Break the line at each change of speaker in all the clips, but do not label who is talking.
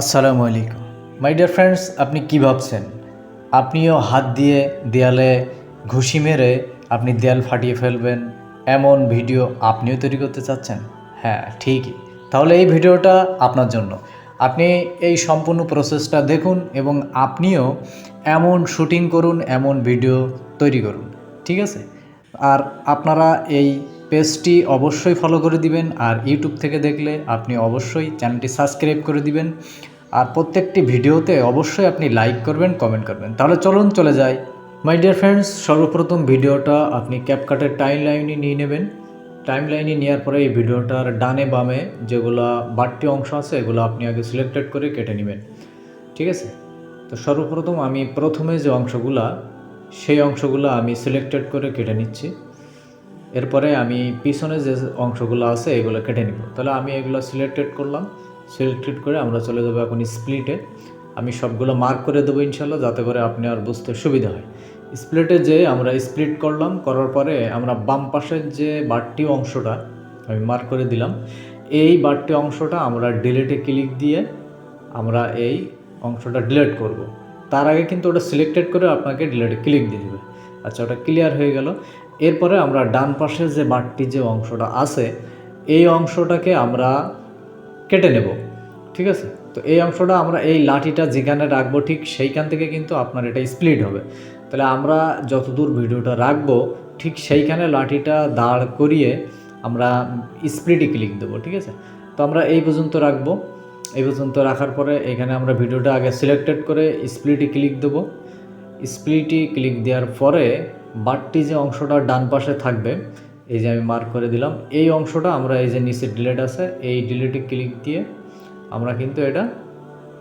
আসসালামু আলাইকুম। My dear friends আপনি কি ভাবছেন? আপনিও হাত দিয়ে দেয়ালে ঘুষি মেরে আপনি দেয়াল ফাটিয়ে ফেলবেন এমন ভিডিও আপনিও তৈরি করতে চাচ্ছেন? হ্যাঁ ঠিকই। তাহলে এই ভিডিওটা আপনার জন্য। আপনি এই সম্পূর্ণ প্রসেসটা দেখুন এবং আপনিও এমন শুটিং করুন, এমন ভিডিও তৈরি করুন। ঠিক আছে? আর আপনারা এই পেজটি অবশ্যই ফলো করে দিবেন আর ইউটিউব থেকে দেখলে আপনি অবশ্যই চ্যানেলটি সাবস্ক্রাইব করে দিবেন। আর প্রত্যেকটি ভিডিওতে অবশ্যই আপনি লাইক করবেন কমেন্ট করবেন। তাহলে চলুন চলে যাই। মাই ডিয়ার ফ্রেন্ডস সর্বপ্রথম ভিডিওটা আপনি ক্যাপকাটের টাইম লাইনে নিয়ে নেবেন। টাইম লাইনে নেওয়ার পরে এই ভিডিওটার ডানে বামে যেগুলো বাড়তি অংশ আছে, এগুলো আপনি আগে সিলেক্টেড করে কেটে নেবেন। ঠিক আছে? তো সর্বপ্রথম আমি প্রথমে যে অংশগুলা, সেই অংশগুলো আমি সিলেক্টেড করে কেটে নিচ্ছি। এরপরে আমি পিছনে যে অংশগুলো আছে এগুলো কেটে নিব। তাহলে আমি এগুলো সিলেক্টেড করলাম। সিলেক্টেড করে আমরা চলে যাব এখন স্প্লিটে আমি সবগুলো মার্ক করে দেবো ইনশাল্লাহ, যাতে করে আপনি আর বুঝতে সুবিধা হয়। স্প্লিটে যে আমরা স্প্লিট করলাম, করার পরে আমরা বাম পাশের যে বাড়তি অংশটা, আমি মার্ক করে দিলাম। এই বাড়তি অংশটা আমরা ডিলেটে ক্লিক দিয়ে আমরা এই অংশটা ডিলেট করব। তার আগে কিন্তু ওটা সিলেক্টেড করে আপনাকে ডিলেটে ক্লিক দিয়ে দেবে। আচ্ছা ওটা ক্লিয়ার হয়ে গেল। এরপরে আমরা ডান পাশে যে বাড়তি যে অংশটা আছে, এই অংশটাকে আমরা কেটে নেব, ঠিক আছে? তো এই অংশটা আমরা এই লাঠিটা যেখানে রাখব ঠিক সেইখান থেকে কিন্তু আপনার এটা স্প্লিট হবে। তাহলে আমরা যতদূর ভিডিওটা রাখব, ঠিক সেইখানে লাঠিটা দাঁড় করিয়ে আমরা স্প্লিটে ক্লিক দেবো, ঠিক আছে? তো আমরা এই পর্যন্ত রাখব। এই পর্যন্ত রাখার পরে এখানে আমরা ভিডিওটা আগে সিলেক্টেড করে স্প্লিটে ক্লিক দেবো। স্প্লিটে ক্লিক দেওয়ার পরে বাটটি যে অংশটা ডান পাশে থাকবে, এই যে আমি মার্ক করে দিলাম, এই অংশটা আমরা এই যে নিচে ডিলেট আছে, এই ডিলেটে ক্লিক দিয়ে আমরা কিন্তু এটা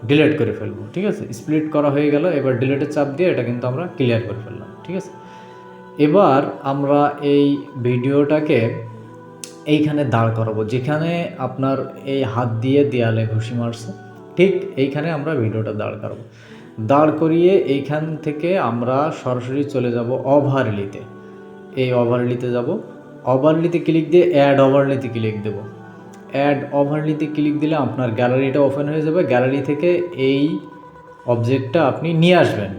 ডিলেট করে ফেলব, ঠিক আছে? স্প্লিট করা হয়ে গেল, এবার ডিলেটের চাপ দিয়ে এটা কিন্তু আমরা ক্লিয়ার করে ফেললাম, ঠিক আছে? এবার আমরা এই ভিডিওটাকে এইখানে দাঁড় করাবো, যেখানে আপনার এই হাত দিয়ে দেয়ালে ঘুষি মারছে, ঠিক এইখানে আমরা ভিডিওটা দাঁড় করাবো। দাঁড় করিয়ে এইখান থেকে আমরা সরাসরি চলে যাব ওভারলিতে এই ওভারলিতে যাব। ওভারলিতে ক্লিক দিয়ে অ্যাড ওভারলিতে ক্লিক দেবো। অ্যাড ওভারলিতে ক্লিক দিলে আপনার গ্যালারিটা ওপেন হয়ে যাবে। গ্যালারি থেকে এই অবজেক্টটা আপনি নিয়ে আসবেন।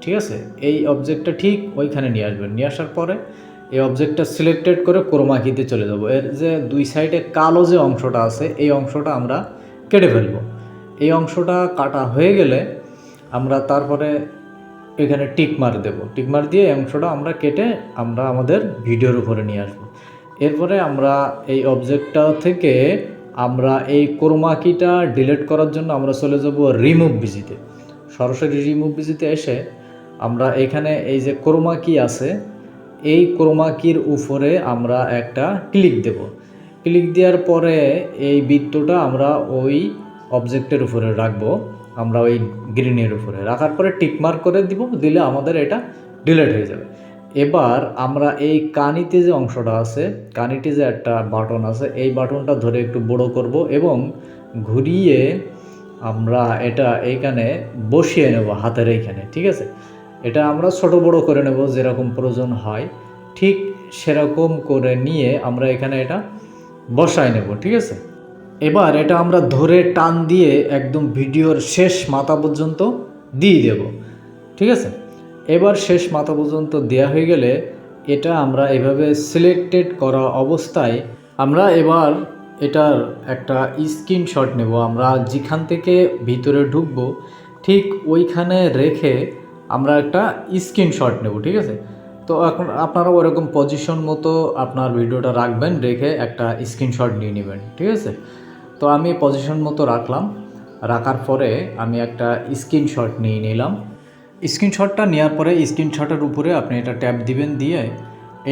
ঠিক আছে? এই অবজেক্টটা ঠিক ওইখানে নিয়ে আসবেন। নিয়ে আসার পরে এই অবজেক্টটা সিলেক্টেড করে ক্রোমাকিতে চলে যাব। এর যে দুই সাইডে কালো যে অংশটা আছে, এই অংশটা আমরা কেটে ফেলব। এই অংশটা কাটা হয়ে গেলে আমরা তারপরে এখানে টিক মার দেব। টিক মার দিয়ে অংশটা আমরা কেটে আমরা আমাদের ভিডিওর উপরে নিয়ে আসব। এরপরে আমরা এই অবজেক্টটা থেকে আমরা এই ক্রোমাকিটা ডিলিট করার জন্য আমরা চলে যাব রিমুভ বিজিতে সরাসরি রিমুভ বিজিতে এসে আমরা এখানে এই যে ক্রোমাকি আছে, এই ক্রোমাকির উপরে আমরা একটা ক্লিক দেব। ক্লিক দেওয়ার পরে এই বৃত্তটা আমরা ওই অবজেক্টের উপরে রাখব। আমরা ওই গ্রিনের উপরে। রাখার পরে টিকমার্ক করে দিব, দিলে আমাদের এটা ডিলেট হয়ে যাবে। এবার আমরা এই কানিতে যে অংশটা আছে, কানিতে যে একটা বাটন আছে, এই বাটনটা ধরে একটু বড় করব এবং ঘুরিয়ে আমরা এটা এইখানে বসিয়ে নেব হাতের এইখানে, ঠিক আছে? এটা আমরা ছোট বড় করে নেব যেরকম প্রয়োজন হয়। ঠিক সেরকম করে নিয়ে আমরা এখানে এটা বসায় নেব, ঠিক আছে? এবার এটা আমরা ধরে টান দিয়ে একদম ভিডিওর শেষ মাথা পর্যন্ত দিয়ে দেব, ঠিক আছে? এবার শেষ মাথা পর্যন্ত দেয়া হয়ে গেলে এটা আমরা এভাবে সিলেক্টেড করা অবস্থায় আমরা এবার এটার একটা স্ক্রিনশট নেব। আমরা যেখান থেকে ভিতরে ঢুকবো, ঠিক ওইখানে রেখে আমরা একটা স্ক্রিনশট নেব, ঠিক আছে? তো এখন আপনারা ওরকম পজিশন মতো আপনার ভিডিওটা রাখবেন, রেখে একটা স্ক্রিনশট নিয়ে নেবেন, ঠিক আছে? তো আমি পজিশন মতো রাখলাম। রাখার পরে আমি একটা স্ক্রিনশট নিয়ে নিলাম। স্ক্রিনশটটা নেওয়ার পরে স্ক্রিনশটের উপরে আপনি এটা ট্যাপ দিবেন দিয়ে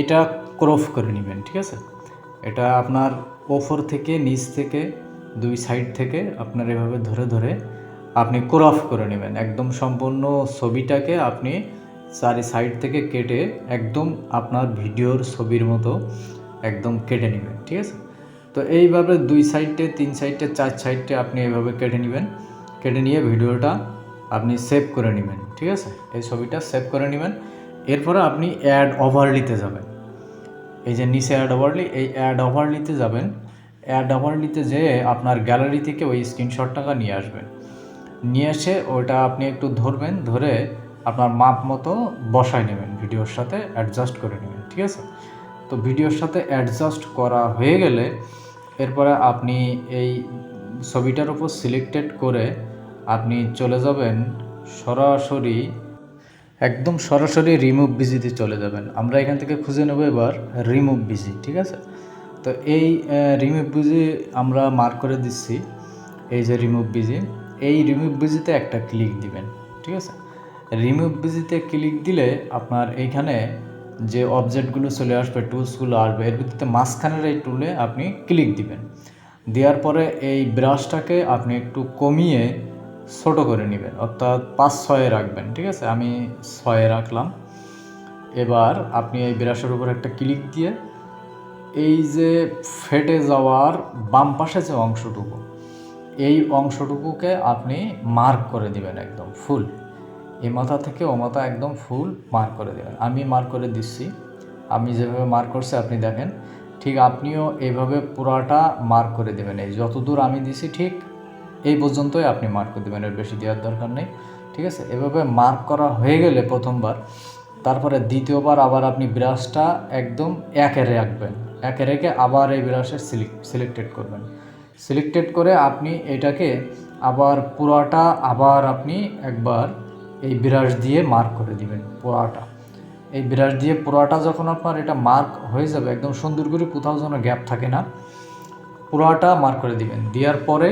এটা ক্রপ করে নেবেন, ঠিক আছে? এটা আপনার ওপর থেকে, নিচ থেকে, দুই সাইড থেকে আপনার এভাবে ধরে ধরে আপনি ক্রপ করে নেবেন। একদম সম্পূর্ণ ছবিটাকে আপনি চারি সাইড থেকে কেটে একদম আপনার ভিডিওর ছবির মতো একদম কেটে নেবেন, ঠিক আছে? তো এইভাবে দুই সাইডে, তিন সাইডে, চার সাইডে আপনি এইভাবে কেটে নেবেন। কেটে নিয়ে ভিডিওটা আপনি সেভ করে নেবেন, ঠিক আছে? এই ছবিটা সেভ করে নেবেন। এরপরে আপনি অ্যাড ওভারলিতে যাবেন। এই যে নিচে অ্যাড ওভারলি এই অ্যাড ওভারলিতে যাবেন। অ্যাড ওভারলিতে যেয়ে আপনার গ্যালারি থেকে ওই স্ক্রিনশটটাকে নিয়ে আসবেন। নিয়ে এসে ওটা আপনি একটু ধরবেন, ধরে আপনার মাপ মতো বসায় নেবেন, ভিডিওর সাথে অ্যাডজাস্ট করে নেবেন, ঠিক আছে? তো ভিডিওর সাথে অ্যাডজাস্ট করা হয়ে গেলে এরপরে আপনি এই ছবিটার উপর সিলেক্টেড করে আপনি চলে যাবেন সরাসরি, একদম সরাসরি রিমুভ বিজিতে চলে যাবেন। আমরা এখান থেকে খুঁজে নেব এবার রিমুভ বিজি ঠিক আছে? তো এই রিমুভ বিজি আমরা মার্ক করে দিচ্ছি, এই যে রিমুভ বিজি এই রিমুভ বিজিতে একটা ক্লিক দিবেন, ঠিক আছে? রিমুভ বিজিতে ক্লিক দিলে আপনার এইখানে যে অবজেক্টগুলো চলে আসবে টুলসগুলো আসবে, এর ভিত্তিতে মাঝখানের এই টুলে আপনি ক্লিক দিবেন। দেওয়ার পরে এই ব্রাশটাকে আপনি একটু কমিয়ে ছোট করে নেবেন, অর্থাৎ পাঁচ ছয়ে রাখবেন, ঠিক আছে? আমি ছয়ে রাখলাম। এবার আপনি এই ব্রাশের উপর একটা ক্লিক দিয়ে এই যে ফেটে যাওয়ার বাম পাশে যে অংশটুকু, এই অংশটুকুকে আপনি মার্ক করে দিবেন একদম ফুল এই মাথা থেকে ও মাথা একদম ফুল মার্ক করে দেবেন। আমি মার্ক করে দিচ্ছি। আমি যেভাবে মার্ক করছি আপনি দেখেন। ঠিক আপনিও এইভাবে পুরাটা মার্ক করে দেবেন। এই যতদূর আমি দিছি ঠিক এই পর্যন্তই আপনি মার্ক করে দেবেন। এর বেশি দেওয়ার দরকার নেই। ঠিক আছে? এভাবে মার্ক করা হয়ে গেলে প্রথমবার, তারপরে দ্বিতীয়বার আবার আপনি ব্রাশটা একদম একে রাখবেন একে রেখে আবার এই সিলেক্ট সিলেক্টেড করবেন। সিলেক্টেড করে আপনি এটাকে আবার পুরাটা আবার আপনি একবার এই ব্রাশ দিয়ে মার্ক করে দিবেন পোড়াটা। এই ব্রাশ দিয়ে পোড়াটা যখন আপনার এটা মার্ক হয়ে যাবে, একদম সুন্দর করে কোথাও যেন গ্যাপ থাকে না, পোড়াটা মার্ক করে দিবেন। দেওয়ার পরে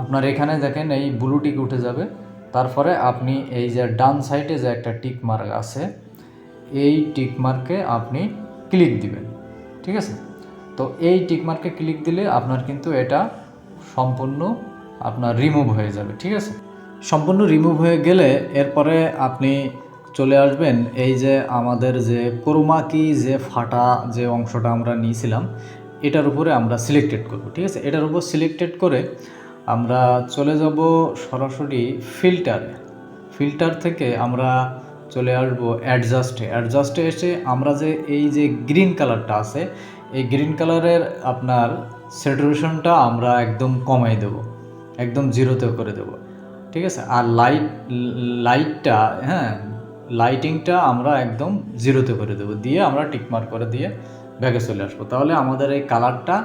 আপনার এখানে দেখেন এই ব্লু টিক উঠে যাবে। তারপরে আপনি এই যে ডান সাইডে যে একটা টিক মার্ক আছে, এই টিক মার্কে আপনি ক্লিক দিবেন। ঠিক আছে? তো এই টিক মার্কে ক্লিক দিলে আপনার কিন্তু এটা সম্পূর্ণ আপনার রিমুভ হয়ে যাবে। ঠিক আছে? সম্পূর্ণ রিমুভ হয়ে গেলে এরপরে আপনি চলে আসবেন এই যে আমাদের যে কোরমাকি যে ফাটা যে অংশটা আমরা নিয়েছিলাম, এটার উপরে আমরা সিলেক্টেড করব, ঠিক আছে? এটার উপর সিলেক্টেড করে আমরা চলে যাব সরাসরি ফিল্টারে ফিল্টার থেকে আমরা চলে আসব অ্যাডজাস্টে অ্যাডজাস্টে এসে আমরা যে এই যে গ্রিন কালারটা আছে, এই গ্রিন কালারের আপনার স্যাচুরেশনটা আমরা একদম কমাই দেব, একদম জিরোতে করে দেব। ঠিক আছে? আর লাইট লাইটটা হ্যাঁ লাইটিংটা আমরা একদম জিরোতে করে দেবো। দিয়ে আমরা টিকমার্ক করে দিয়ে ব্যাগে চলে আসব। তাহলে আমাদের এই কালারটা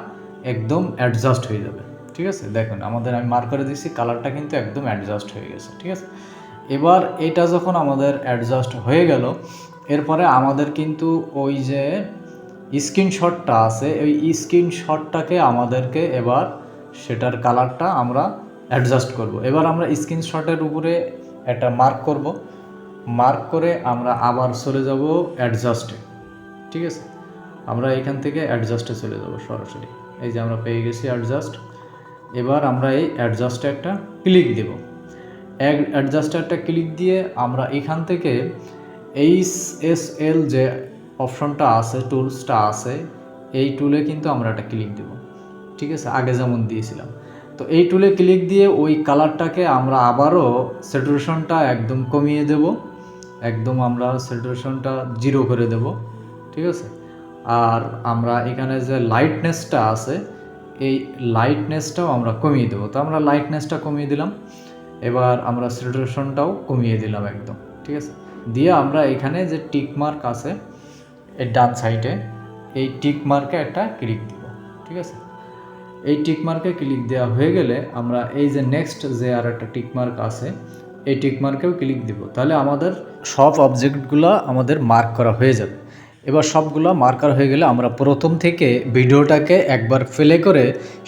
একদম অ্যাডজাস্ট হয়ে যাবে। ঠিক আছে? দেখুন, আমাদের আমি মার্ক করে দিচ্ছি কালারটা কিন্তু একদম অ্যাডজাস্ট হয়ে গেছে। ঠিক আছে? এবার এটা যখন আমাদের অ্যাডজাস্ট হয়ে গেল, এরপরে আমাদের কিন্তু ওই যে স্ক্রিনশটটা আছে, ওই স্ক্রিনশটটাকে আমাদেরকে এবার সেটার কালারটা আমরা অ্যাডজাস্ট করব। এবার আমরা স্ক্রিনশটের উপরে একটা মার্ক করব। মার্ক করে আমরা আবার চলে যাব অ্যাডজাস্টে ঠিক আছে? আমরা এখান থেকে অ্যাডজাস্টে চলে যাব সরাসরি। এই যে আমরা পেয়ে গেছি অ্যাডজাস্ট এবার আমরা এই অ্যাডজাস্টে একটা ক্লিক দেব। অ্যাডজাস্টে একটা ক্লিক দিয়ে আমরা এখান থেকে এইচ এস এল যে অপশনটা আছে টুলসটা আছে, এই টুলে কিন্তু আমরা একটা ক্লিক দেব। ঠিক আছে? আগে যেমন দিয়েছিলাম। তো এই টুলে ক্লিক দিয়ে ওই কালারটাকে আমরা আবারও স্যাচুরেশনটা একদম কমিয়ে দেব। একদম আমরা স্যাচুরেশনটা জিরো করে দেব, ঠিক আছে? আর আমরা এখানে যে লাইটনেসটা আছে, এই লাইটনেসটাও আমরা কমিয়ে দেবো। তো আমরা লাইটনেসটা কমিয়ে দিলাম। এবার আমরা স্যাচুরেশনটাও কমিয়ে দিলাম একদম, ঠিক আছে? দিয়ে আমরা এখানে যে টিক মার্ক আছে, এর ডান সাইডে এই টিক মার্কে একটা ক্লিক দিব, ঠিক আছে? এই টিকমার্কে ক্লিক দেওয়া হয়ে গেলে আমরা এই যে নেক্সট যে আর একটা টিকমার্ক আছে, এই টিকমার্কেও ক্লিক দিব। তাহলে আমাদের সব অবজেক্টগুলো আমাদের মার্ক করা হয়ে যাবে। এবার সবগুলো মার্কার হয়ে গেলে আমরা প্রথম থেকে ভিডিওটাকে একবার প্লে করে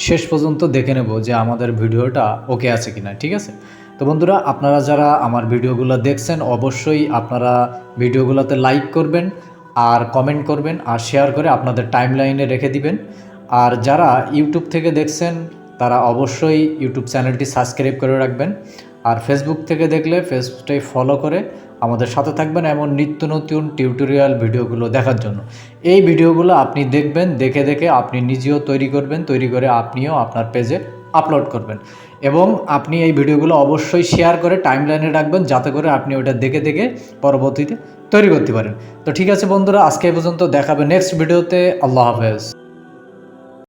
শেষ পর্যন্ত দেখে নেব যে আমাদের ভিডিওটা ওকে আছে কিনা, ঠিক আছে? তো বন্ধুরা, আপনারা যারা আমার ভিডিওগুলো দেখছেন, অবশ্যই আপনারা ভিডিওগুলোতে লাইক করবেন আর কমেন্ট করবেন আর শেয়ার করে আপনাদের টাইম লাইনে রেখে দিবেন। আর যারা ইউটিউব থেকে দেখছেন, তারা অবশ্যই ইউটিউব চ্যানেলটি সাবস্ক্রাইব করে রাখবেন। আর ফেসবুক থেকে দেখলে ফেসবুকটাই ফলো করে আমাদের সাথে থাকবেন এমন নিত্য নতুন টিউটোরিয়াল ভিডিওগুলো দেখার জন্য। এই ভিডিওগুলো আপনি দেখবেন, দেখে দেখে আপনি নিজেও তৈরি করবেন, তৈরি করে আপনিও আপনার পেজে আপলোড করবেন। এবং আপনি এই ভিডিওগুলো অবশ্যই শেয়ার করে টাইম লাইনে রাখবেন, যাতে করে আপনি ওটা দেখে দেখে পরবর্তীতে তৈরি করতে পারেন। তো ঠিক আছে বন্ধুরা, আজকে পর্যন্ত দেখাবে নেক্সট ভিডিওতে আল্লাহ হাফেজ।